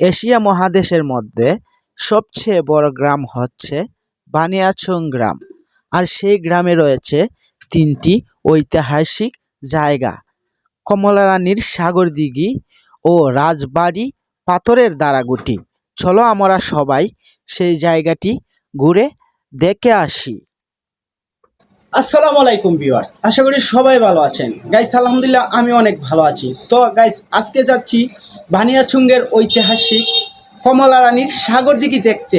Asia মহাদেশের মধ্যে সবচেয়ে বড় গ্রাম হচ্ছে বানিয়াছং গ্রাম। আর সেই গ্রামে রয়েছে তিনটি ঐতিহাসিক জায়গা। কমলা রানীর সাগর দিঘি ও রাজবাড়ি পাথরের দারাগুটি চলো আমরা সবাই সেই জায়গাটি ঘুরে দেখে আসি। আসসালামু আলাইকুম ভিউয়ার্স, আশা করি সবাই ভালো আছেন। গাইস, আলহামদুলিল্লাহ, আমি অনেক ভালো আছি। তো গাইস, আজকে যাচ্ছি বানিয়াচুঙ্গের ঐতিহাসিক কমলা রানীর সাগর দিঘি দেখতে।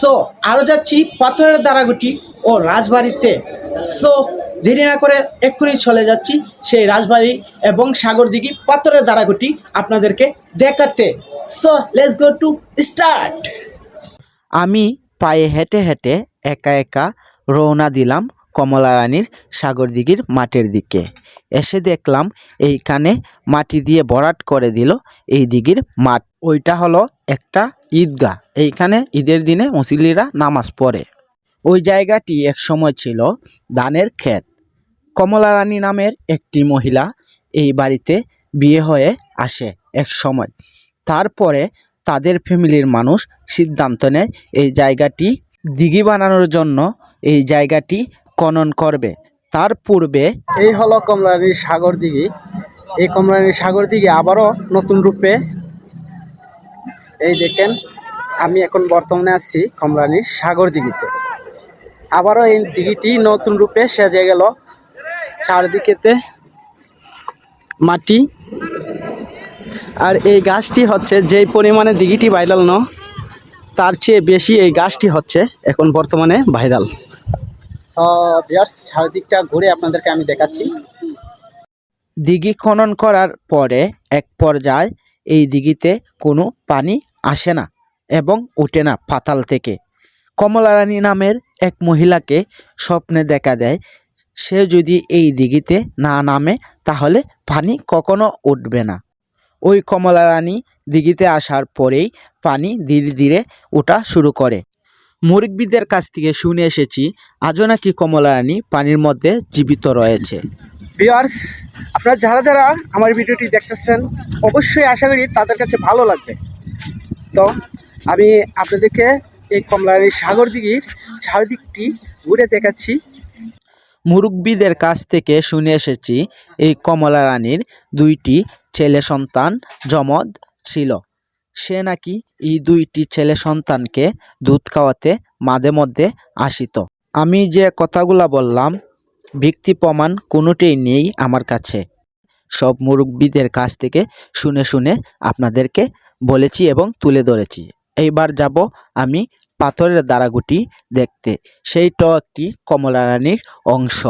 সো আরও যাচ্ছি পাথরের দারাগুটি ও রাজবাড়িতে। সো, দেরি না করে এক্ষুনি চলে যাচ্ছি সেই রাজবাড়ি এবং সাগর দিঘি পাথরের দারাগুটি আপনাদেরকে দেখাতে। So let's go to start আমি পায়ে হেঁটে হেঁটে একা একা রওনা দিলাম কমলা রানীর সাগর দিঘির মাঠের দিকে। এসে দেখলাম এইখানে মাটি দিয়ে ভরাট করে দিল এই দিঘির মাঠ। ওইটা হলো একটা ঈদগাহ। এইখানে ঈদের দিনে মুসলিরা নামাজ পড়ে। ওই জায়গাটি এক সময় ছিল ধানের ক্ষেত। কমলা রানী নামের একটি মহিলা এই বাড়িতে বিয়ে হয়ে আসে এক সময় তারপরে তাদের ফ্যামিলির মানুষ সিদ্ধান্ত নেয় এই জায়গাটি দিঘি বানানোর জন্য। এই জায়গাটি খনন করবে। তার পূর্বে এই হলো কমলানীর সাগর দিঘি। এই কমলানীর সাগর দিঘি আবারও নতুন রূপে এই দেখেন, আমি এখন বর্তমানে আসছি কমলানীর সাগর দিঘিতে। আবারও এই দিঘিটি নতুন রূপে সেজে গেল। চারদিকেতে মাটি। আর এই গাছটি হচ্ছে, যেই পরিমাণে দিঘিটি ভাইরাল ন, তার চেয়ে বেশি এই গাছটি হচ্ছে এখন বর্তমানে ভাইরাল চারদিকটা ঘুরে আপনাদেরকে আমি দেখাচ্ছি। দিঘি খনন করার পরে এক পর্যায়ে এই দিঘিতে কোনো পানি আসে না এবং ওঠে না পাতাল থেকে। কমলা রানী নামের এক মহিলাকে স্বপ্নে দেখা দেয়। সে যদি এই দিঘিতে না নামে, তাহলে পানি কখনো উঠবে না। ওই কমলা রানী দিঘিতে আসার পরেই পানি ধীরে ধীরে ওঠা শুরু করে। মুরব্বীদের কাছ থেকে শুনে এসেছি আজও নাকি কমলা রানী পানির মধ্যে জীবিত রয়েছে। ভিউয়ার্স আপনারা যারা যারা আমার ভিডিওটি দেখতেছেন অবশ্যই আশা করি তাদের কাছে ভালো লাগবে। তো আমি আপনাদেরকে এই কমলারী সাগর দিঘির চারদিকটি ঘুরে দেখাচ্ছি। মুরব্বীদের কাছ থেকে শুনে এসেছি এই কমলা রানীর দুইটি ছেলে সন্তান জমদ ছিল। সে নাকি এই দুইটি ছেলে সন্তানকে দুধ খাওয়াতে মাঝে মধ্যে আসিত। আমি যে কথাগুলা বললাম, ভিত্তি প্রমাণ কোনোটাই নেই আমার কাছে। সব মুরব্বীদের কাছ থেকে শুনে শুনে আপনাদেরকে বলেছি এবং তুলে ধরেছি। এইবার যাব আমি পাথরের দারাগুটি দেখতে। সেইটাও একটি কমলা রানীর অংশ।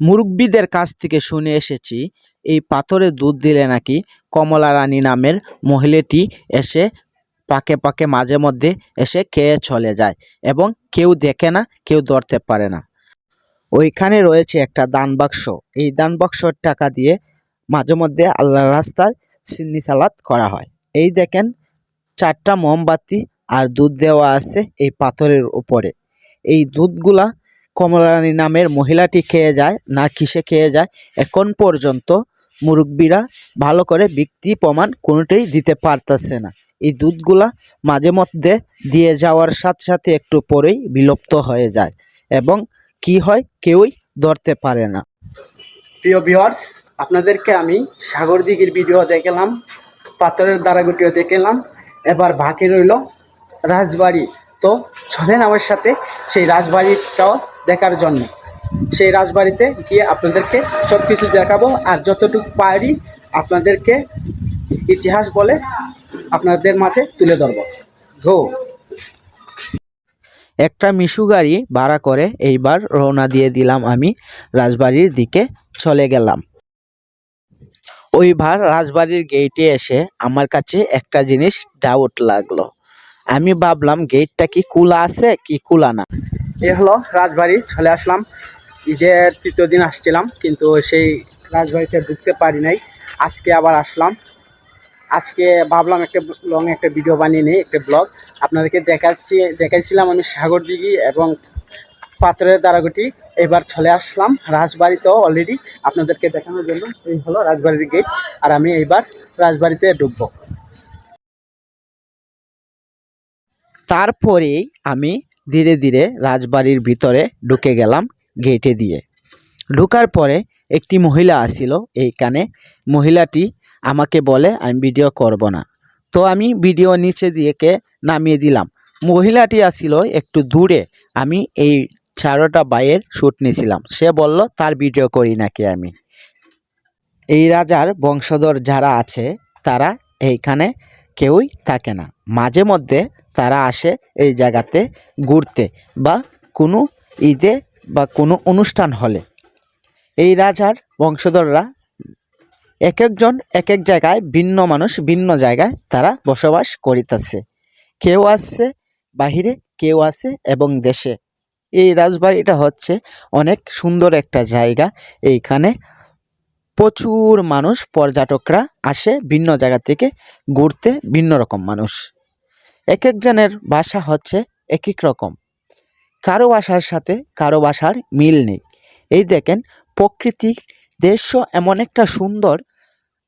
মুরব্বীদের কাছ থেকে শুনে এসেছি, এই পাথরে দুধ দিলে নাকি কমলা রানী নামের মহিলাটি এসে পাকে পাকে মাঝে মধ্যে এসে খেয়ে চলে যায় এবং কেউ দেখে না, কেউ ধরতে পারে না। ওইখানে রয়েছে একটা দান বাক্স এই দান বাক্সর টাকা দিয়ে মাঝে মধ্যে আল্লাহ রাস্তায় সিন্নি সালাদ করা হয়। এই দেখেন, চারটা মোমবাতি আর দুধ দেওয়া আছে এই পাথরের উপরে। এই দুধগুলা কমলারানী নামের মহিলাটি খেয়ে যায়, না কিসে খেয়ে যায়, এখন পর্যন্ত মুরব্বীরা ভালো করে বিক্রি প্রমাণ কোনোটাই দিতে পারতেছে না। এই দুধগুলা মাঝে মধ্যে দিয়ে যাওয়ার সাথে সাথে একটু পরেই বিলুপ্ত হয়ে যায় এবং কি হয় কেউই ধরতে পারে না। প্রিয় ভিউয়ার্স আপনাদেরকে আমি সাগর দিঘির ভিডিও দেখলাম, পাথরের দারাগুটিও দেখলাম। এবার বাকি রইল রাজবাড়ি। তো চলেন আমার সাথে সেই রাজবাড়িটাও দেখার জন্য। সেই রাজবাড়িতে গিয়ে আপনাদেরকে সব কিছু দেখাবো আর যতটুকু পারি আপনাদেরকে ইতিহাস বলে আপনাদের মাঝে তুলে ধরবো। গো একটা মিশু গাড়ি ভাড়া করে এইবার রওনা দিয়ে দিলাম আমি রাজবাড়ির দিকে চলে গেলাম। ওইবার রাজবাড়ির গেটে এসে আমার কাছে একটা জিনিস ডাউট লাগল। আমি ভাবলাম গেটটা কি খোলা আছে কি খোলা না? এ হলো রাজবাড়ি, চলে আসলাম। ঈদের তৃতীয় দিন আসছিলাম, কিন্তু সেই রাজবাড়িতে ঢুকতে পারি নাই। আজকে আবার আসলাম। আজকে ভাবলাম একটা লং একটা ভিডিও বানিয়ে নিই, একটা ব্লগ আপনাদেরকে দেখাচ্ছি, দেখাইছিলাম আমি সাগর দিঘি এবং পাথরের দ্বারাগুটি। এবার চলে আসলাম রাজবাড়িতেও অলরেডি আপনাদেরকে দেখানোর জন্য এই হলো রাজবাড়ির গেট আর আমি এইবার রাজবাড়িতে ঢুকবো। তারপরেই আমি ধীরে ধীরে রাজবাড়ির ভিতরে ঢুকে গেলাম গেটে দিয়ে। ঢুকার পরে একটি মহিলা আসিল এইখানে। মহিলাটি আমাকে বলে, আমি ভিডিও করব না। তো আমি ভিডিও নিচে দিয়েকে নামিয়ে দিলাম। মহিলাটি আসিল একটু দূরে। আমি এই চারোটা বাইয়ের শ্যুট নিয়েছিলাম। সে বলল, তার ভিডিও করি নাকি আমি? এই রাজার বংশধর যারা আছে, তারা এইখানে কেউই থাকে না। মাঝে মধ্যে তারা আসে এই জায়গাতে ঘুরতে বা কোনো ঈদে বা কোনো অনুষ্ঠান হলে। এই রাজার বংশধররা এক একজন এক এক জায়গায় ভিন্ন মানুষ ভিন্ন জায়গায় তারা বসবাস করিতেছে। কেউ আসছে বাহিরে, কেউ আসে এবং দেশে। এই রাজবাড়িটা হচ্ছে অনেক সুন্দর একটা জায়গা। এইখানে প্রচুর মানুষ, পর্যটকরা আসে ভিন্ন জায়গা থেকে ঘুরতে ভিন্ন রকম মানুষ। এক একজনের ভাষা হচ্ছে এক এক রকম। কারও ভাষার সাথে কারও ভাষার মিল নেই। এই দেখেন, প্রকৃতির দৃশ্য এমন একটা সুন্দর,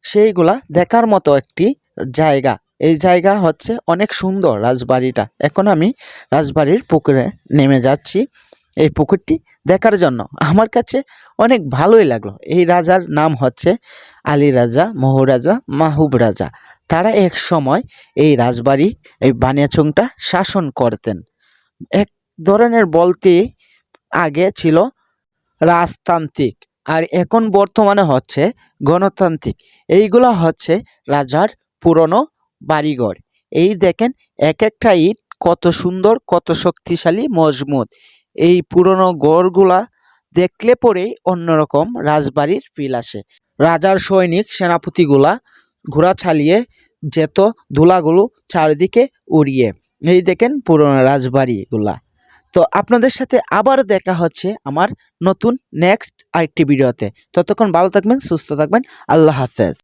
সেইগুলা দেখার মতো একটি জায়গা। এই জায়গা হচ্ছে অনেক সুন্দর রাজবাড়িটা। এখন আমি রাজবাড়ির পুকুরে নেমে যাচ্ছি। এই পুকুরটি দেখার জন্য। আমার কাছে অনেক ভালোই লাগল। এই রাজার নাম হচ্ছে আলী রাজা মহারাজা মাহুব রাজা। তারা এক সময় এই রাজবাড়ি, এই বানিয়াচুংটা শাসন করতেন। এক ধরনের বলতে আগে ছিল রাজতান্ত্রিক আর এখন বর্তমানে হচ্ছে গণতান্ত্রিক। এইগুলো হচ্ছে রাজার পুরনো বাড়িঘর। এই দেখেন, এক একটা ইট কত সুন্দর, কত শক্তিশালী, মজবুত। এই পুরনো গড়গুলা দেখলে পরেই অন্যরকম রাজবাড়ির ফিল আসে। রাজার সৈনিক সেনাপতিগুলা ঘোড়া চালিয়ে যেত ধুলাগুলো চারিদিকে উড়িয়ে। এই দেখেন পুরনো রাজবাড়িগুলা। তো আপনাদের সাথে আবার দেখা হচ্ছে আমার নতুন নেক্সট আরেকটি ভিডিওতে। ততক্ষণ ভালো থাকবেন, সুস্থ থাকবেন, আল্লাহ হাফেজ।